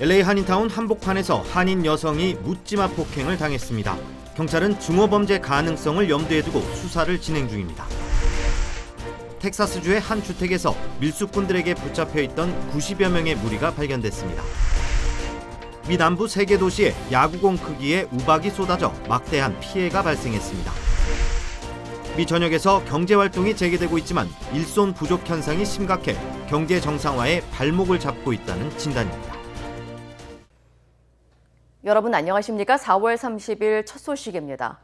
LA 한인타운 한복판에서 한인 여성이 묻지마 폭행을 당했습니다. 경찰은 중어범죄 가능성을 염두에 두고 수사를 진행 중입니다. 텍사스주의 한 주택에서 밀수꾼들에게 붙잡혀 있던 90여 명의 무리가 발견됐습니다. 미 남부 세 개 도시에 야구공 크기의 우박이 쏟아져 막대한 피해가 발생했습니다. 미 전역에서 경제 활동이 재개되고 있지만 일손 부족 현상이 심각해 경제 정상화에 발목을 잡고 있다는 진단입니다. 여러분 안녕하십니까? 4월 30일 첫 소식입니다.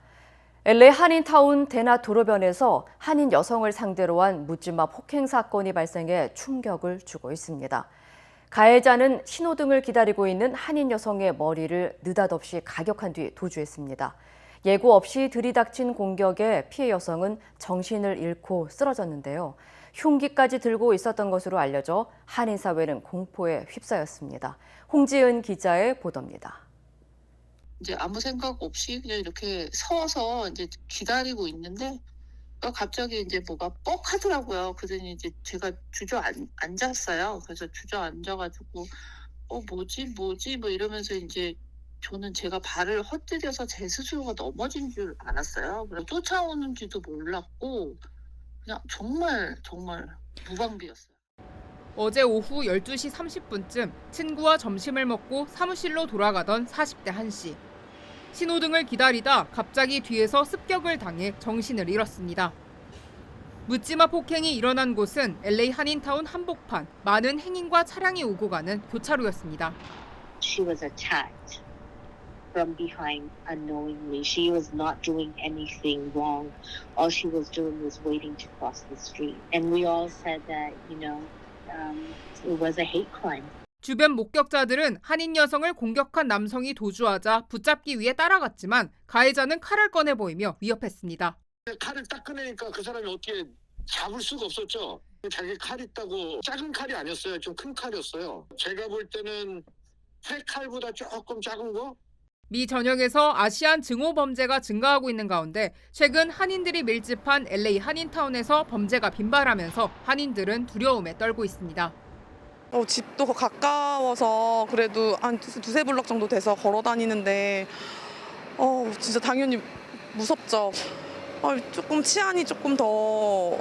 LA 한인타운 대낮 도로변에서 한인 여성을 상대로 한 묻지마 폭행 사건이 발생해 충격을 주고 있습니다. 가해자는 신호등을 기다리고 있는 한인 여성의 머리를 느닷없이 가격한 뒤 도주했습니다. 예고 없이 들이닥친 공격에 피해 여성은 정신을 잃고 쓰러졌는데요. 흉기까지 들고 있었던 것으로 알려져 한인 사회는 공포에 휩싸였습니다. 홍지은 기자의 보도입니다. 이제 아무 생각 없이 그냥 이렇게 서서 이제 기다리고 있는데 어, 갑자기 이제 뭐가 뻑 하더라고요. 그러더니 이제 제가 주저앉, 앉았어요. 그래서 주저앉아가지고 어 뭐지 뭐지 뭐 이러면서 이제 저는 제가 발을 헛디뎌서 제 스스로가 넘어진 줄 알았어요. 그래서 쫓아오는지도 몰랐고 그냥 정말 정말 무방비였어요. 어제 오후 12시 30분쯤 친구와 점심을 먹고 사무실로 돌아가던 40대 한 씨. 신호등을 기다리다 갑자기 뒤에서 습격을 당해 정신을 잃었습니다. 묻지마 폭행이 일어난 곳은 LA 한인타운 한복판 많은 행인과 차량이 오고 가는 교차로였습니다. she was attacked from behind unknowingly. She was not doing anything wrong. All she was doing was waiting to cross the street. And we all said that, you know, um, it was a hate crime. 주변 목격자들은 한인 여성을 공격한 남성이 도주하자 붙잡기 위해 따라갔지만 가해자는 칼을 꺼내 보이며 위협했습니다. 칼을 딱 꺼내니까 그 사람이 어떻게 잡을 수가 없었죠. 자기 칼 있다고 작은 칼이 아니었어요. 좀 큰 칼이었어요. 제가 볼 때는 회칼보다 조금 작은 거? 미 전역에서 아시안 증오 범죄가 증가하고 있는 가운데 최근 한인들이 밀집한 LA 한인타운에서 범죄가 빈발하면서 한인들은 두려움에 떨고 있습니다. 어, 집도 가까워서 그래도 한 두- 두세 블럭 정도 돼서 걸어 다니는데 어, 진짜 당연히 무섭죠. 어, 조금 치안이 조금 더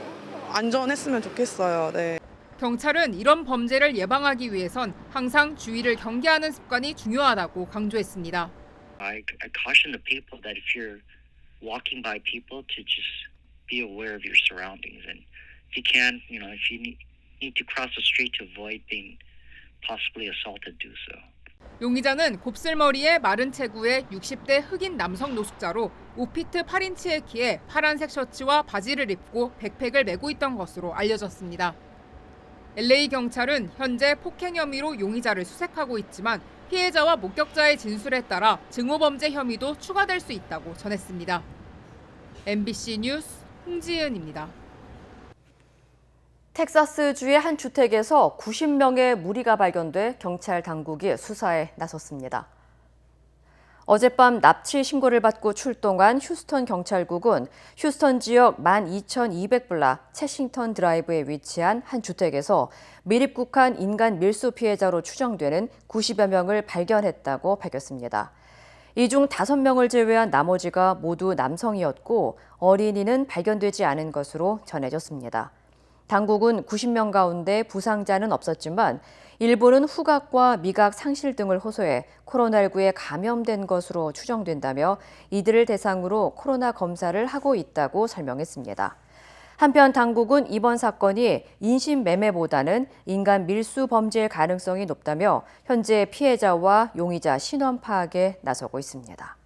안전했으면 좋겠어요. 네. 경찰은 이런 범죄를 예방하기 위해선 항상 주의를 경계하는 습관이 중요하다고 강조했습니다. I, I caution the people that if you're walking by people to just be aware of your surroundings and if you can, you know, if you need, need to cross the street to avoid being possibly assaulted, do so. 용의자는 곱슬머리에 마른 체구의 60대 흑인 남성 노숙자로 5피트 8인치의 키에 파란색 셔츠와 바지를 입고 백팩을 메고 있던 것으로 알려졌습니다. LA 경찰은 현재 폭행 혐의로 용의자를 수색하고 있지만 피해자와 목격자의 진술에 따라 증오범죄 혐의도 추가될 수 있다고 전했습니다. MBC 뉴스 홍지은입니다. 텍사스주의 한 주택에서 90명의 무리가 발견돼 경찰 당국이 수사에 나섰습니다. 어젯밤 납치 신고를 받고 출동한 휴스턴 경찰국은 휴스턴 지역 12,200블락 채싱턴 드라이브에 위치한 한 주택에서 미입국한 인간 밀수 피해자로 추정되는 90여 명을 발견했다고 밝혔습니다. 이 중 5명을 제외한 나머지가 모두 남성이었고 어린이는 발견되지 않은 것으로 전해졌습니다. 당국은 90명 가운데 부상자는 없었지만 일부는 후각과 미각 상실 등을 호소해 코로나19에 감염된 것으로 추정된다며 이들을 대상으로 코로나 검사를 하고 있다고 설명했습니다. 한편 당국은 이번 사건이 인신 매매보다는 인간 밀수 범죄일 가능성이 높다며 현재 피해자와 용의자 신원 파악에 나서고 있습니다.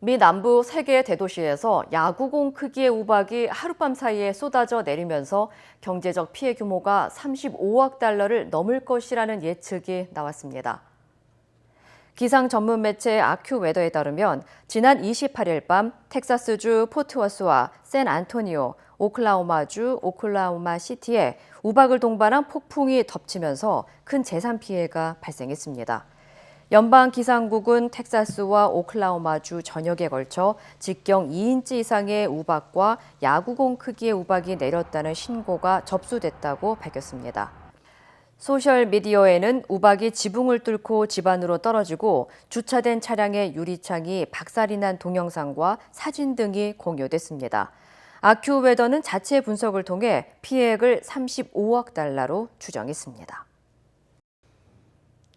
미 남부 세개 대도시에서 야구공 크기의 우박이 하룻밤 사이에 쏟아져 내리면서 경제적 피해 규모가 35억 달러를 넘을 것이라는 예측이 나왔습니다. 기상 전문 매체 아큐웨더에 따르면 지난 28일 밤 텍사스주 포트워스와 샌안토니오, 오클라호마주 오클라호마 시티에 우박을 동반한 폭풍이 덮치면서 큰 재산 피해가 발생했습니다. 연방 기상국은 텍사스와 오클라호마주 전역에 걸쳐 직경 2인치 이상의 우박과 야구공 크기의 우박이 내렸다는 신고가 접수됐다고 밝혔습니다. 소셜 미디어에는 우박이 지붕을 뚫고 집 안으로 떨어지고 주차된 차량의 유리창이 박살이 난 동영상과 사진 등이 공유됐습니다. 아큐웨더는 자체 분석을 통해 피해액을 35억 달러로 추정했습니다.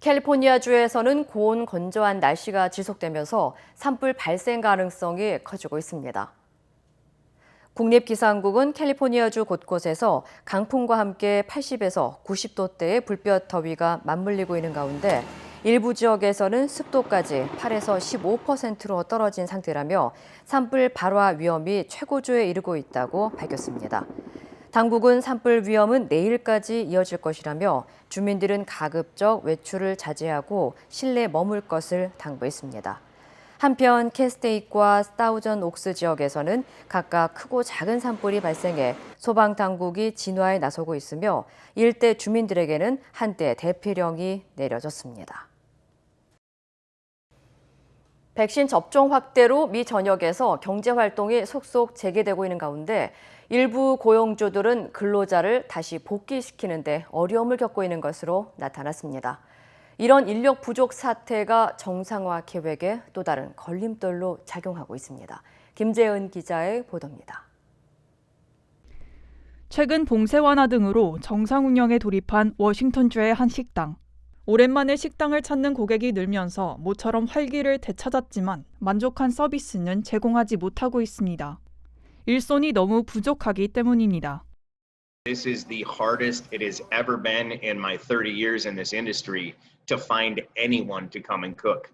캘리포니아주에서는 고온 건조한 날씨가 지속되면서 산불 발생 가능성이 커지고 있습니다. 국립기상국은 캘리포니아주 곳곳에서 강풍과 함께 80에서 90도대의 불볕 더위가 맞물리고 있는 가운데 일부 지역에서는 습도까지 8에서 15%로 떨어진 상태라며 산불 발화 위험이 최고조에 이르고 있다고 밝혔습니다. 당국은 산불 위험은 내일까지 이어질 것이라며 주민들은 가급적 외출을 자제하고 실내 머물 것을 당부했습니다. 한편 캐스테이트와 스타우전 옥스 지역에서는 각각 크고 작은 산불이 발생해 소방 당국이 진화에 나서고 있으며 일대 주민들에게는 한때 대피령이 내려졌습니다. 백신 접종 확대로 미 전역에서 경제 활동이 속속 재개되고 있는 가운데 일부 고용주들은 근로자를 다시 복귀시키는데 어려움을 겪고 있는 것으로 나타났습니다. 이런 인력 부족 사태가 정상화 계획에 또 다른 걸림돌로 작용하고 있습니다. 김재은 기자의 보도입니다. 최근 봉쇄 완화 등으로 정상 운영에 돌입한 워싱턴주의 한 식당. 오랜만에 식당을 찾는 고객이 늘면서 모처럼 활기를 되찾았지만 만족한 서비스는 제공하지 못하고 있습니다. 일손이 너무 부족하기 때문입니다. This is the hardest it has ever been in my 30 years in this industry to find anyone to come and cook.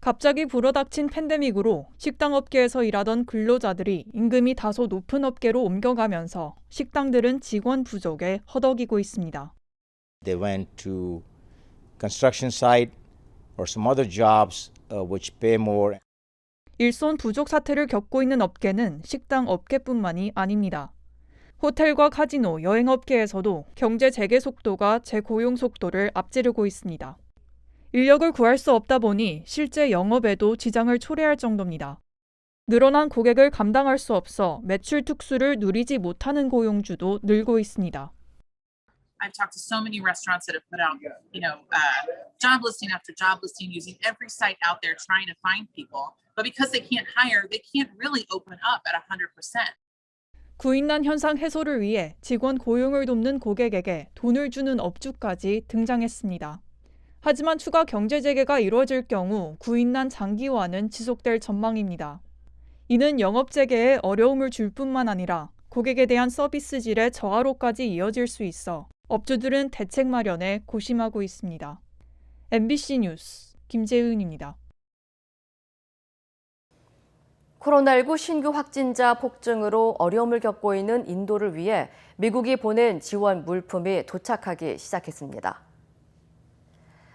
갑자기 불어닥친 팬데믹으로 식당 업계에서 일하던 근로자들이 임금이 다소 높은 업계로 옮겨가면서 식당들은 직원 부족에 허덕이고 있습니다. They went to construction site or some other jobs uh, which pay more. 일손 부족 사태를 겪고 있는 업계는 식당 업계뿐만이 아닙니다. 호텔과 카지노, 여행 업계에서도 경제 재개 속도가 재고용 속도를 앞지르고 있습니다. 인력을 구할 수 없다 보니 실제 영업에도 지장을 초래할 정도입니다. 늘어난 고객을 감당할 수 없어 매출 특수를 누리지 못하는 고용주도 늘고 있습니다. I've talked to so many restaurants that have put out, you know, uh, job listing after job listing using every site out there trying to find people. But because they can't hire, they can't really open up at 100%. 구인난 현상 해소를 위해 직원 고용을 돕는 고객에게 돈을 주는 업주까지 등장했습니다. 하지만 추가 경제 재개가 이루어질 경우 구인난 장기화는 지속될 전망입니다. 이는 영업 재개에 어려움을 줄 뿐만 아니라 고객에 대한 서비스 질의 저하로까지 이어질 수 있어 업주들은 대책 마련에 고심하고 있습니다. MBC 뉴스 김재은입니다. 코로나19 신규 확진자 폭증으로 어려움을 겪고 있는 인도를 위해 미국이 보낸 지원 물품이 도착하기 시작했습니다.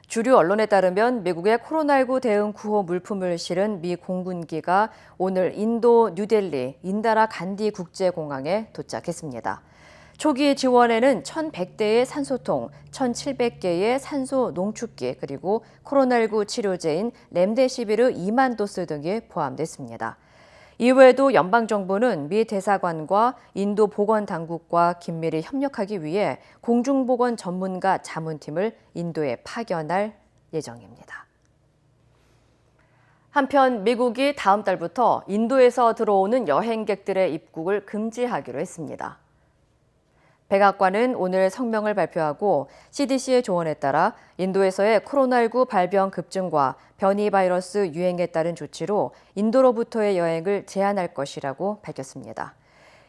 주류 언론에 따르면 미국의 코로나19 대응 구호 물품을 실은 미 공군기가 오늘 인도 뉴델리 인다라 간디 국제공항에 도착했습니다. 초기 지원에는 1,100대의 산소통, 1,700개의 산소 농축기, 그리고 코로나19 치료제인 렘데시비르 2만 도스 등이 포함됐습니다. 이외에도 연방정부는 미 대사관과 인도 보건당국과 긴밀히 협력하기 위해 공중보건 전문가 자문팀을 인도에 파견할 예정입니다. 한편 미국이 다음 달부터 인도에서 들어오는 여행객들의 입국을 금지하기로 했습니다. 백악관은 오늘 성명을 발표하고 CDC의 조언에 따라 인도에서의 코로나19 발병 급증과 변이 바이러스 유행에 따른 조치로 인도로부터의 여행을 제한할 것이라고 밝혔습니다.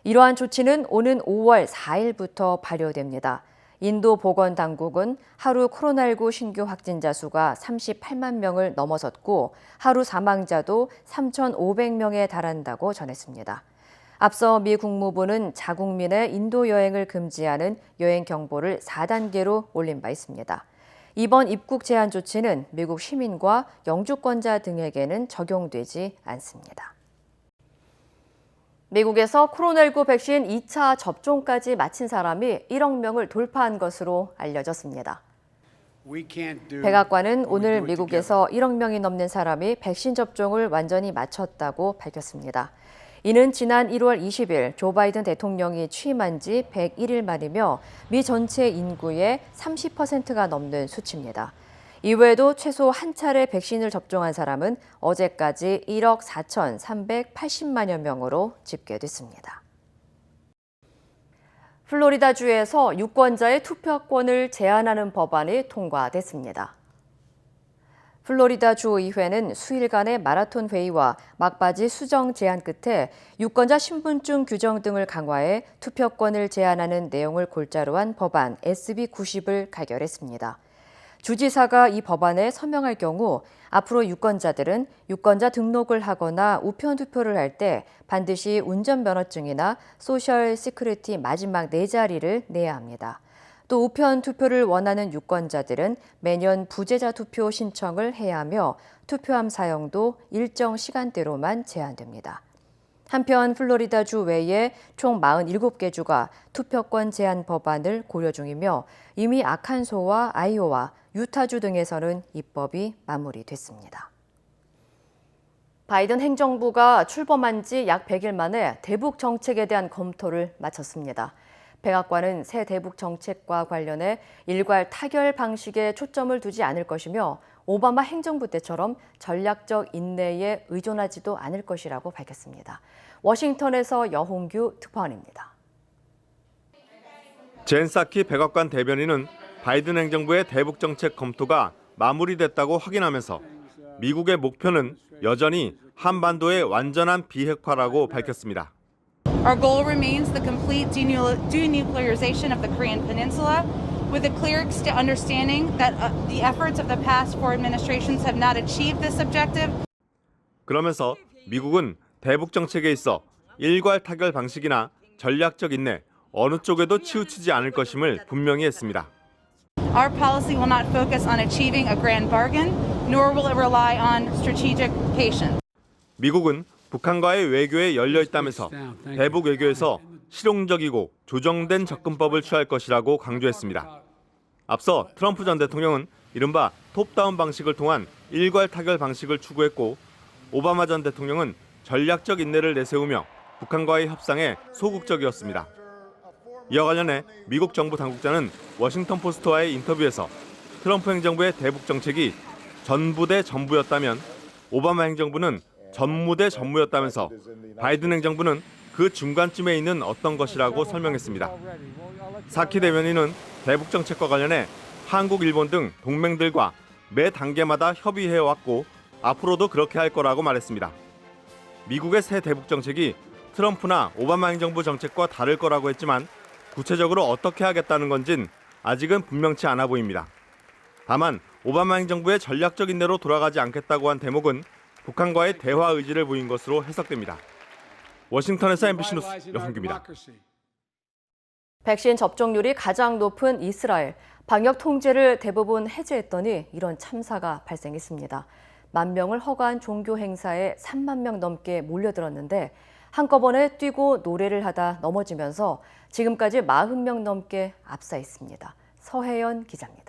이러한 조치는 오는 5월 4일부터 발효됩니다. 인도 보건 당국은 하루 코로나19 신규 확진자 수가 38만 명을 넘어섰고 하루 사망자도 3,500명에 달한다고 전했습니다. 앞서 미 국무부는 자국민의 인도 여행을 금지하는 여행 경보를 4단계로 올린 바 있습니다. 이번 입국 제한 조치는 미국 시민과 영주권자 등에게는 적용되지 않습니다. 미국에서 코로나19 백신 2차 접종까지 마친 사람이 1억 명을 돌파한 것으로 알려졌습니다. 백악관은 오늘 미국에서 1억 명이 넘는 사람이 백신 접종을 완전히 마쳤다고 밝혔습니다. 이는 지난 1월 20일 조 바이든 대통령이 취임한 지 101일 만이며 미 전체 인구의 30%가 넘는 수치입니다. 이외에도 최소 한 차례 백신을 접종한 사람은 어제까지 1억 4,380만여 명으로 집계됐습니다. 플로리다주에서 유권자의 투표권을 제한하는 법안이 통과됐습니다. 플로리다 주 의회는 수일간의 마라톤 회의와 막바지 수정 제한 끝에 유권자 신분증 규정 등을 강화해 투표권을 제한하는 내용을 골자로 한 법안 SB 90을 가결했습니다. 주지사가 이 법안에 서명할 경우 앞으로 유권자들은 유권자 등록을 하거나 우편 투표를 할 때 반드시 운전면허증이나 소셜 시큐리티 마지막 네 자리를 내야 합니다. 또 우편 투표를 원하는 유권자들은 매년 부재자 투표 신청을 해야 하며 투표함 사용도 일정 시간대로만 제한됩니다. 한편 플로리다주 외에 총 47개 주가 투표권 제한 법안을 고려 중이며 이미 아칸소와 아이오와 유타주 등에서는 입법이 마무리됐습니다. 바이든 행정부가 출범한 지 약 100일 만에 대북 정책에 대한 검토를 마쳤습니다. 백악관은 새 대북 정책과 관련해 일괄 타결 방식에 초점을 두지 않을 것이며 오바마 행정부 때처럼 전략적 인내에 의존하지도 않을 것이라고 밝혔습니다. 워싱턴에서 여홍규 특파원입니다. 젠 사키 백악관 대변인은 바이든 행정부의 대북 정책 검토가 마무리됐다고 확인하면서 미국의 목표는 여전히 한반도의 완전한 비핵화라고 밝혔습니다. Our goal remains the complete denul- denuclearization of the Korean Peninsula, with a clear ex- understanding that uh, the efforts of the past four administrations have not achieved this objective. 그러면서 미국은 대북 정책에 있어 일괄 타결 방식이나 전략적 인내 어느 쪽에도 치우치지 않을 것임을 분명히 했습니다. Our policy will not focus on achieving a grand bargain, nor will it rely on strategic patience. 미국은 북한과의 외교에 열려 있다면서 대북 외교에서 실용적이고 조정된 접근법을 취할 것이라고 강조했습니다. 앞서 트럼프 전 대통령은 이른바 톱다운 방식을 통한 일괄 타결 방식을 추구했고 오바마 전 대통령은 전략적 인내를 내세우며 북한과의 협상에 소극적이었습니다. 이와 관련해 미국 정부 당국자는 워싱턴 포스트와의 인터뷰에서 트럼프 행정부의 대북 정책이 전부 대 전부였다면 오바마 행정부는 전무 대 전무였다면서 바이든 행정부는 그 중간쯤에 있는 어떤 것이라고 설명했습니다. 사키 대변인은 대북 정책과 관련해 한국, 일본 등 동맹들과 매 단계마다 협의해 왔고 앞으로도 그렇게 할 거라고 말했습니다. 미국의 새 대북 정책이 트럼프나 오바마 행정부 정책과 다를 거라고 했지만 구체적으로 어떻게 하겠다는 건진 아직은 분명치 않아 보입니다. 다만 오바마 행정부의 전략적 인내로 돌아가지 않겠다고 한 대목은 북한과의 대화 의지를 보인 것으로 해석됩니다. 워싱턴에서 MBC 뉴스 여홍규입니다. 백신 접종률이 가장 높은 이스라엘. 방역 통제를 대부분 해제했더니 이런 참사가 발생했습니다. 만 명을 허가한 종교 행사에 3만 명 넘게 몰려들었는데 한꺼번에 뛰고 노래를 하다 넘어지면서 지금까지 40명 넘게 압사했습니다. 서혜연 기자입니다.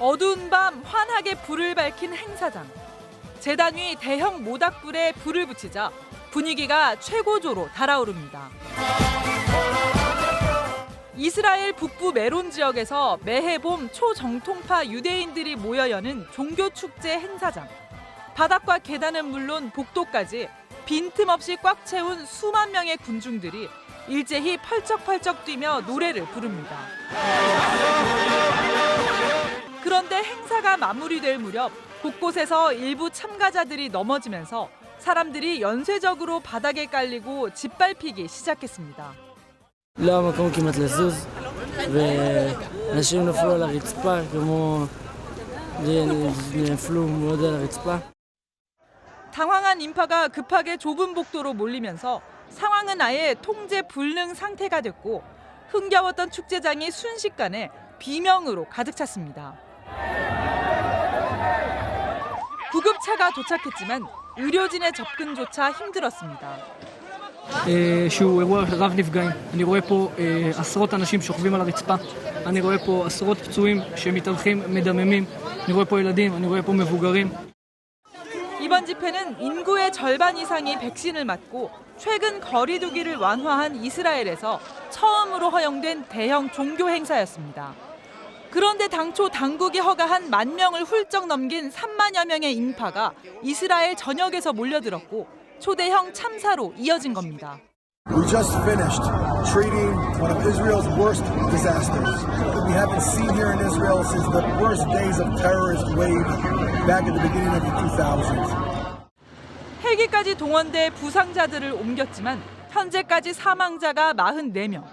어두운 밤 환하게 불을 밝힌 행사장. 재단 위 대형 모닥불에 불을 붙이자 분위기가 최고조로 달아오릅니다. 이스라엘 북부 메론 지역에서 매해 봄 초정통파 유대인들이 모여 여는 종교 축제 행사장. 바닥과 계단은 물론 복도까지 빈틈없이 꽉 채운 수만 명의 군중들이 일제히 펄쩍펄쩍 뛰며 노래를 부릅니다. 그런데 행사가 마무리될 무렵 곳곳에서 일부 참가자들이 넘어지면서 사람들이 연쇄적으로 바닥에 깔리고 짓밟히기 시작했습니다. לא היה מקום כמעט לזוז, ואנשים נפלו על הרצפה, כמו... נפלו מאוד על הרצפה. 당황한 인파가 급하게 좁은 복도로 몰리면서 상황은 아예 통제 불능 상태가 됐고 흥겨웠던 축제장이 순식간에 비명으로 가득 찼습니다. 구급차가 도착했지만 의료진의 접근조차 힘들었습니다. שהוא אירוע רב נפגעים. אני רואה פה אה, עשרות אנשים שוכבים על הרצפה, אני רואה פה עשרות פצועים שמתהלכים מדממים, אני רואה פה ילדים, אני רואה פה מבוגרים. 이번 이번 집회는 인구의 절반 이상이 백신을 맞고 최근 거리두기를 완화한 이스라엘에서 처음으로 허용된 대형 종교 행사였습니다. 그런데 당초 당국이 허가한 만 명을 훌쩍 넘긴 3만여 명의 인파가 이스라엘 전역에서 몰려들었고 초대형 참사로 이어진 겁니다. We just finished treating one of Israel's worst disasters. We haven't seen here in Israel since the worst days of terrorist wave back at the beginning of the 2000s. 헬기까지 동원돼 부상자들을 옮겼지만 현재까지 사망자가 44명,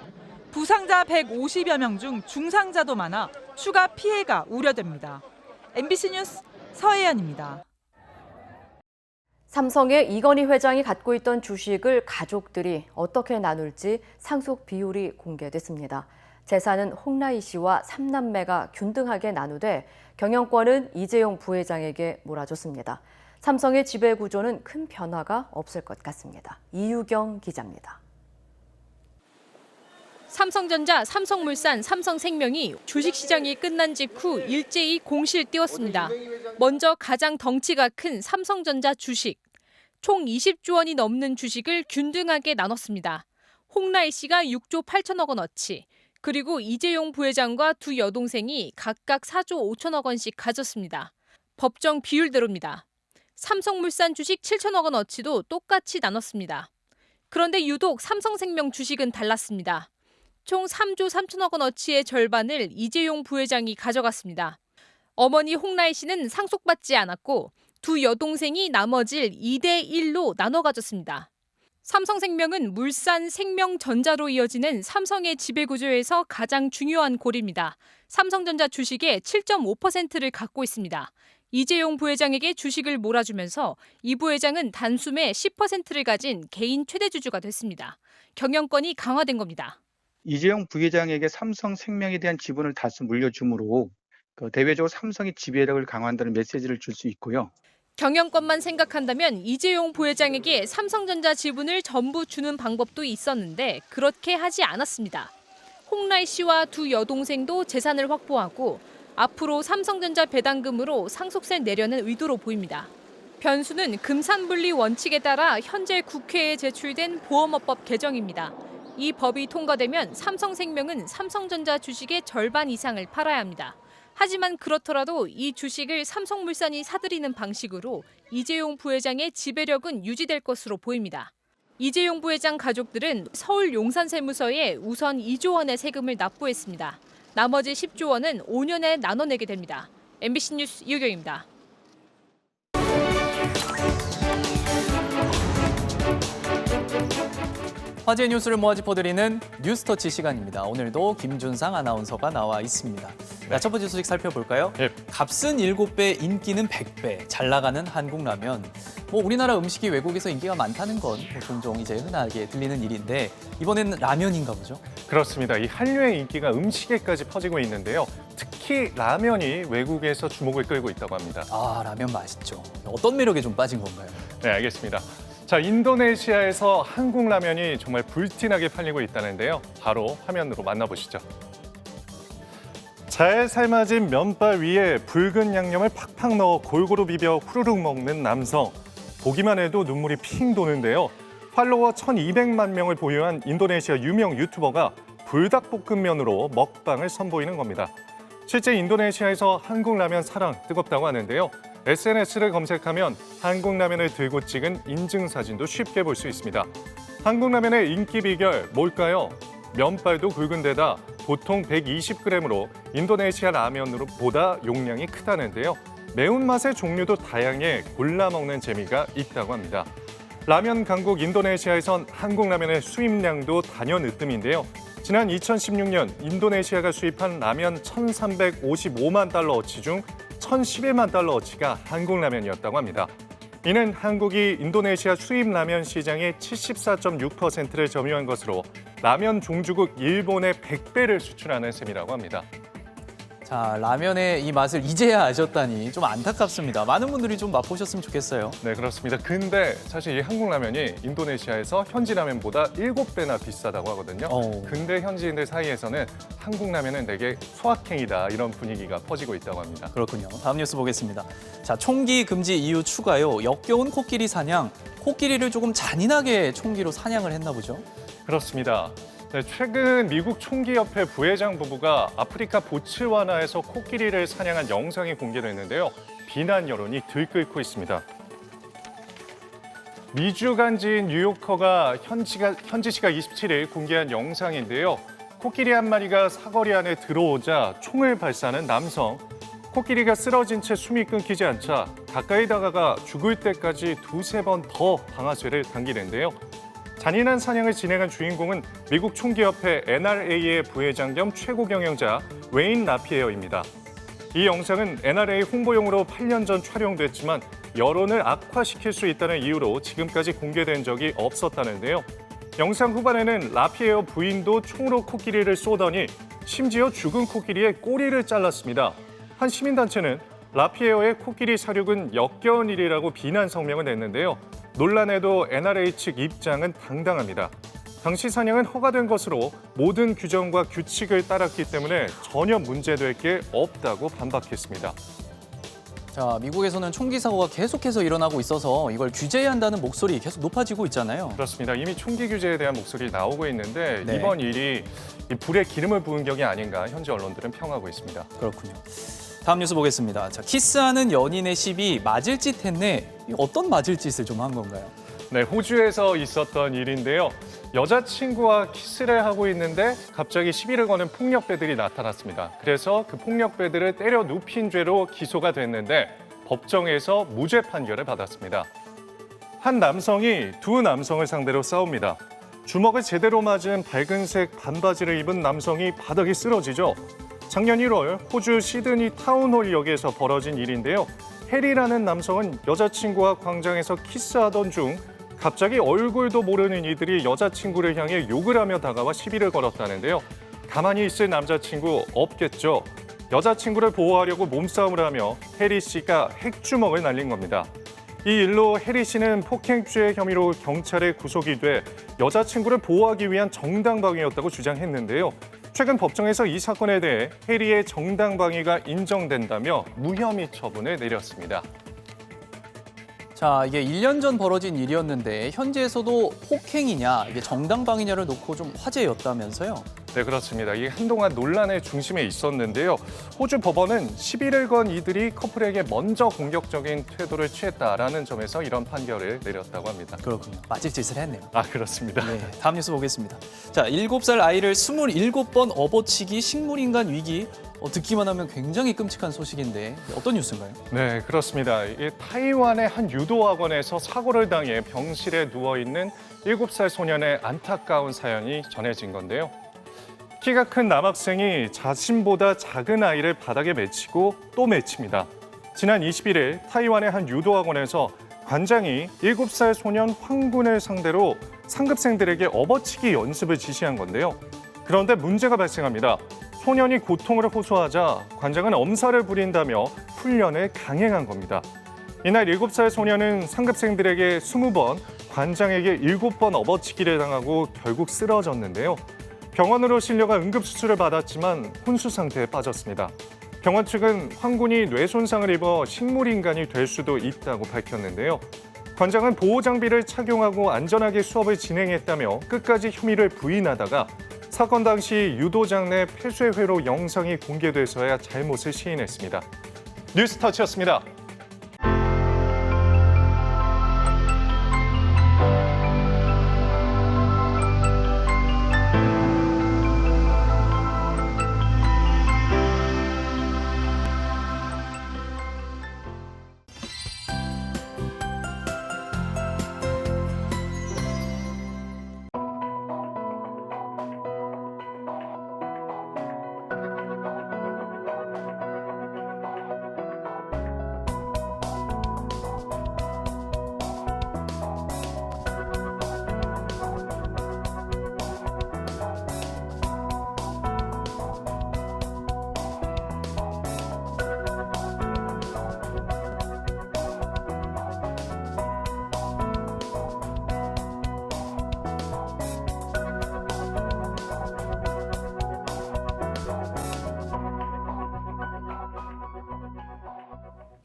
부상자 150여 명 중 중상자도 많아 추가 피해가 우려됩니다. MBC 뉴스 서혜연입니다. 삼성의 이건희 회장이 갖고 있던 주식을 가족들이 어떻게 나눌지 상속 비율이 공개됐습니다. 재산은 홍라희 씨와 삼남매가 균등하게 나누되 경영권은 이재용 부회장에게 몰아줬습니다. 삼성의 지배 구조는 큰 변화가 없을 것 같습니다. 이유경 기자입니다. 삼성전자, 삼성물산, 삼성생명이 주식시장이 끝난 직후 일제히 공시를 띄웠습니다. 먼저 가장 덩치가 큰 삼성전자 주식. 총 20조 원이 넘는 주식을 균등하게 나눴습니다. 홍라희 씨가 6조 8천억 원어치, 그리고 이재용 부회장과 두 여동생이 각각 4조 5천억 원씩 가졌습니다. 법정 비율대로입니다. 삼성물산 주식 7천억 원어치도 똑같이 나눴습니다. 그런데 유독 삼성생명 주식은 달랐습니다. 총 3조 3천억 원어치의 절반을 이재용 부회장이 가져갔습니다. 어머니 홍라희 씨는 상속받지 않았고 두 여동생이 나머지를 2대 1로 나눠 가졌습니다. 삼성생명은 물산, 생명, 전자로 이어지는 삼성의 지배구조에서 가장 중요한 골입니다. 삼성전자 주식의 7.5%를 갖고 있습니다. 이재용 부회장에게 주식을 몰아주면서 이 부회장은 단숨에 10%를 가진 개인 최대주주가 됐습니다. 경영권이 강화된 겁니다. 이재용 부회장에게 삼성생명에 대한 지분을 다수 물려주므로 그 대외적으로 삼성의 지배력을 강화한다는 메시지를 줄 수 있고요. 경영권만 생각한다면 이재용 부회장에게 삼성전자 지분을 전부 주는 방법도 있었는데 그렇게 하지 않았습니다. 홍라희 씨와 두 여동생도 재산을 확보하고 앞으로 삼성전자 배당금으로 상속세 내려는 의도로 보입니다. 변수는 금산분리 원칙에 따라 현재 국회에 제출된 보험업법 개정입니다. 이 법이 통과되면 삼성생명은 삼성전자 주식의 절반 이상을 팔아야 합니다. 하지만 그렇더라도 이 주식을 삼성물산이 사들이는 방식으로 이재용 부회장의 지배력은 유지될 것으로 보입니다. 이재용 부회장 가족들은 서울 용산세무서에 우선 2조 원의 세금을 납부했습니다. 나머지 10조 원은 5년에 나눠내게 됩니다. MBC 뉴스 이유경입니다. 화제 뉴스를 모아 짚어드리는 뉴스터치 시간입니다. 오늘도 김준상 아나운서가 나와 있습니다. 자, 첫 번째 소식 살펴볼까요? 값은 7배, 인기는 100배. 잘 나가는 한국 라면. 뭐 우리나라 음식이 외국에서 인기가 많다는 건뭐 종종 이제 흔하게 들리는 일인데 이번에는 라면인가 보죠? 그렇습니다. 이 한류의 인기가 음식에까지 퍼지고 있는데요. 특히 라면이 외국에서 주목을 끌고 있다고 합니다. 아, 라면 맛있죠. 어떤 매력에 좀 빠진 건가요? 네, 알겠습니다. 자, 인도네시아에서 한국 라면이 정말 불티나게 팔리고 있다는데요. 바로 화면으로 만나보시죠. 잘 삶아진 면발 위에 붉은 양념을 팍팍 넣어 골고루 비벼 후루룩 먹는 남성. 보기만 해도 눈물이 핑 도는데요. 팔로워 1,200만 명을 보유한 인도네시아 유명 유튜버가 불닭볶음면으로 먹방을 선보이는 겁니다. 실제 인도네시아에서 한국 라면 사랑 뜨겁다고 하는데요. SNS를 검색하면 한국 라면을 들고 찍은 인증 사진도 쉽게 볼 수 있습니다. 한국 라면의 인기 비결 뭘까요? 면발도 굵은 데다 보통 120g으로 인도네시아 라면으로 보다 용량이 크다는데요. 매운맛의 종류도 다양해 골라 먹는 재미가 있다고 합니다. 라면 강국 인도네시아에선 한국 라면의 수입량도 단연 으뜸인데요. 지난 2016년 인도네시아가 수입한 라면 1,355만 달러어치 중 1,011만 달러어치가 한국 라면이었다고 합니다. 이는 한국이 인도네시아 수입 라면 시장의 74.6%를 점유한 것으로 라면 종주국 일본의 100배를 수출하는 셈이라고 합니다. 자, 라면의 이 맛을 이제야 아셨다니 좀 안타깝습니다. 많은 분들이 좀 맛보셨으면 좋겠어요. 네, 그렇습니다. 근데 사실 이 한국 라면이 인도네시아에서 현지 라면보다 7배나 비싸다고 하거든요. 어. 근데 현지인들 사이에서는 한국 라면은 되게 소확행이다 이런 분위기가 퍼지고 있다고 합니다. 그렇군요. 다음 뉴스 보겠습니다. 자, 총기 금지 이유 추가요. 역겨운 코끼리 사냥. 코끼리를 조금 잔인하게 총기로 사냥을 했나 보죠. 그렇습니다. 네, 최근 미국 총기협회 부회장 부부가 아프리카 보츠와나에서 코끼리를 사냥한 영상이 공개됐는데요. 비난 여론이 들끓고 있습니다. 미주 간지인 뉴요커가 현지가, 현지 시각 27일 공개한 영상인데요. 코끼리 한 마리가 사거리 안에 들어오자 총을 발사하는 남성. 코끼리가 쓰러진 채 숨이 끊기지 않자 가까이 다가가 죽을 때까지 두세 번 더 방아쇠를 당기는데요. 잔인한 사냥을 진행한 주인공은 미국 총기협회 NRA의 부회장 겸 최고 경영자 웨인 라피에어입니다. 이 영상은 NRA 홍보용으로 8년 전 촬영됐지만 여론을 악화시킬 수 있다는 이유로 지금까지 공개된 적이 없었다는데요. 영상 후반에는 라피에어 부인도 총으로 코끼리를 쏘더니 심지어 죽은 코끼리의 꼬리를 잘랐습니다. 한 시민단체는 라피에어의 코끼리 사륙은 역겨운 일이라고 비난 성명을 냈는데요. 논란에도 NRA 측 입장은 당당합니다. 당시 사냥은 허가된 것으로 모든 규정과 규칙을 따랐기 때문에 전혀 문제될 게 없다고 반박했습니다. 자, 미국에서는 총기 사고가 계속해서 일어나고 있어서 이걸 규제해야 한다는 목소리 계속 높아지고 있잖아요. 그렇습니다. 이미 총기 규제에 대한 목소리 나오고 있는데 네. 이번 일이 이 불에 기름을 부은 격이 아닌가 현지 언론들은 평하고 있습니다. 그렇군요. 다음 뉴스 보겠습니다. 자, 키스하는 연인의 시비 맞을 짓 했네. 이 어떤 맞을 짓을 좀 한 건가요? 네, 호주에서 있었던 일인데요. 여자친구와 키스를 하고 있는데 갑자기 시비를 거는 폭력배들이 나타났습니다. 그래서 그 폭력배들을 때려 눕힌 죄로 기소가 됐는데 법정에서 무죄 판결을 받았습니다. 한 남성이 두 남성을 상대로 싸웁니다. 주먹을 제대로 맞은 밝은색 반바지를 입은 남성이 바닥에 쓰러지죠. 작년 1월 호주 시드니 타운홀 역에서 벌어진 일인데요. 해리라는 남성은 여자친구와 광장에서 키스하던 중 갑자기 얼굴도 모르는 이들이 여자친구를 향해 욕을 하며 다가와 시비를 걸었다는데요. 가만히 있을 남자친구 없겠죠. 여자친구를 보호하려고 몸싸움을 하며 해리 씨가 핵주먹을 날린 겁니다. 이 일로 해리 씨는 폭행죄 혐의로 경찰에 구속이 돼 여자친구를 보호하기 위한 정당방위였다고 주장했는데요. 최근 법정에서 이 사건에 대해 해리의 정당 방위가 인정된다며 무혐의 처분을 내렸습니다. 자, 이게 1년 전 벌어진 일이었는데 현지에서도 폭행이냐, 이게 정당 방위냐를 놓고 좀 화제였다면서요? 네, 그렇습니다. 이게 한동안 논란의 중심에 있었는데요. 호주 법원은 시비를 건 이들이 커플에게 먼저 공격적인 태도를 취했다라는 점에서 이런 판결을 내렸다고 합니다. 그렇군요. 맞을 짓을 했네요. 아, 그렇습니다. 네, 다음 뉴스 보겠습니다. 자, 7살 아이를 27번 업어치기 식물인간 위기. 어, 듣기만 하면 굉장히 끔찍한 소식인데 어떤 뉴스인가요? 네, 그렇습니다. 이 타이완의 한 유도학원에서 사고를 당해 병실에 누워 있는 7살 소년의 안타까운 사연이 전해진 건데요. 키가 큰 남학생이 자신보다 작은 아이를 바닥에 맺히고 또 맺힙니다. 지난 21일 타이완의 한 유도학원에서 관장이 7살 소년 황군을 상대로 상급생들에게 업어치기 연습을 지시한 건데요. 그런데 문제가 발생합니다. 소년이 고통을 호소하자 관장은 엄살을 부린다며 훈련을 강행한 겁니다. 이날 7살 소년은 상급생들에게 20번, 관장에게 7번 업어치기를 당하고 결국 쓰러졌는데요. 병원으로 실려가 응급수술을 받았지만 혼수 상태에 빠졌습니다. 병원 측은 황군이 뇌 손상을 입어 식물인간이 될 수도 있다고 밝혔는데요. 관장은 보호 장비를 착용하고 안전하게 수업을 진행했다며 끝까지 혐의를 부인하다가 사건 당시 유도장 내 폐쇄회로 영상이 공개돼서야 잘못을 시인했습니다. 뉴스터치였습니다.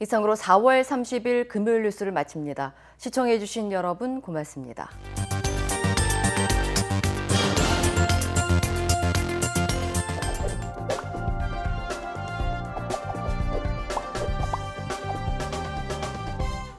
이상으로 4월 30일 금요일 뉴스를 마칩니다. 시청해주신 여러분 고맙습니다.